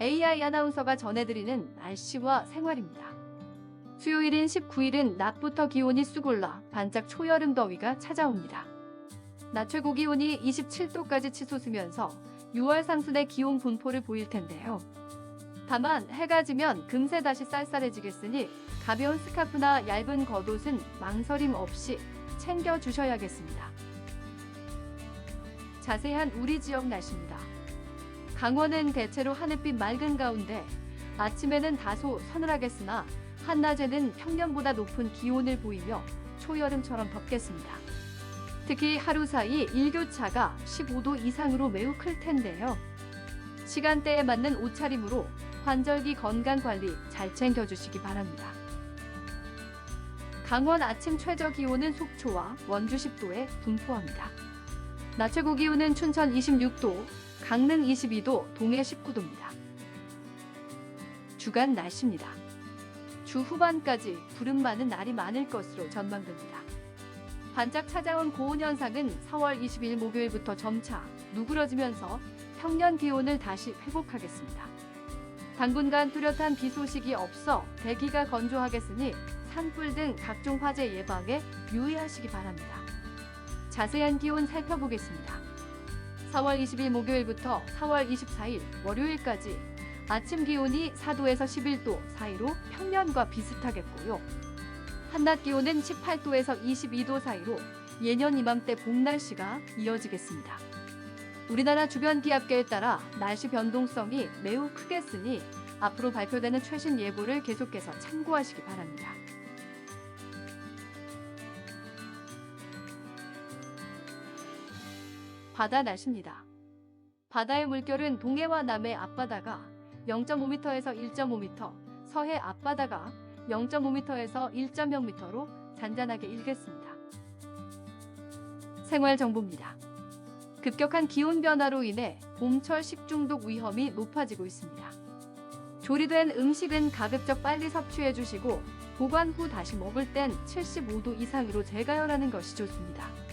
AI 아나운서가 전해드리는 날씨와 생활입니다. 수요일인 19일은 낮부터 기온이 쑥 올라 반짝 초여름 더위가 찾아옵니다. 낮 최고 기온이 27도까지 치솟으면서 6월 상순의 기온 분포를 보일 텐데요. 다만 해가 지면 금세 다시 쌀쌀해지겠으니 가벼운 스카프나 얇은 겉옷은 망설임 없이 챙겨 주셔야겠습니다. 자세한 우리 지역 날씨입니다. 강원은 대체로 하늘빛 맑은 가운데 아침에는 다소 서늘하겠으나 한낮에는 평년보다 높은 기온을 보이며 초여름처럼 덥겠습니다. 특히 하루 사이 일교차가 15도 이상으로 매우 클 텐데요. 시간대에 맞는 옷차림으로 환절기 건강 관리 잘 챙겨주시기 바랍니다. 강원 아침 최저 기온은 속초와 원주 10도에 분포합니다. 낮 최고 기온은 춘천 26도, 강릉 22도, 동해 19도입니다. 주간 날씨입니다. 주 후반까지 구름 많은 날이 많을 것으로 전망됩니다. 반짝 찾아온 고온 현상은 4월 20일 목요일부터 점차 누그러지면서 평년 기온을 다시 회복하겠습니다. 당분간 뚜렷한 비 소식이 없어 대기가 건조하겠으니 산불 등 각종 화재 예방에 유의하시기 바랍니다. 자세한 기온 살펴보겠습니다. 4월 20일 목요일부터 4월 24일 월요일까지 아침 기온이 4도에서 11도 사이로 평년과 비슷하겠고요. 한낮 기온은 18도에서 22도 사이로 예년 이맘때 봄 날씨가 이어지겠습니다. 우리나라 주변 기압계에 따라 날씨 변동성이 매우 크겠으니 앞으로 발표되는 최신 예보를 계속해서 참고하시기 바랍니다. 바다 날씨입니다. 바다의 물결은 동해와 남해 앞바다가 0.5m에서 1.5m, 서해 앞바다가 0.5m에서 1.0m로 잔잔하게 일겠습니다. 생활 정보입니다. 급격한 기온 변화로 인해 봄철 식중독 위험이 높아지고 있습니다. 조리된 음식은 가급적 빨리 섭취해 주시고 보관 후 다시 먹을 땐 75도 이상으로 재가열하는 것이 좋습니다.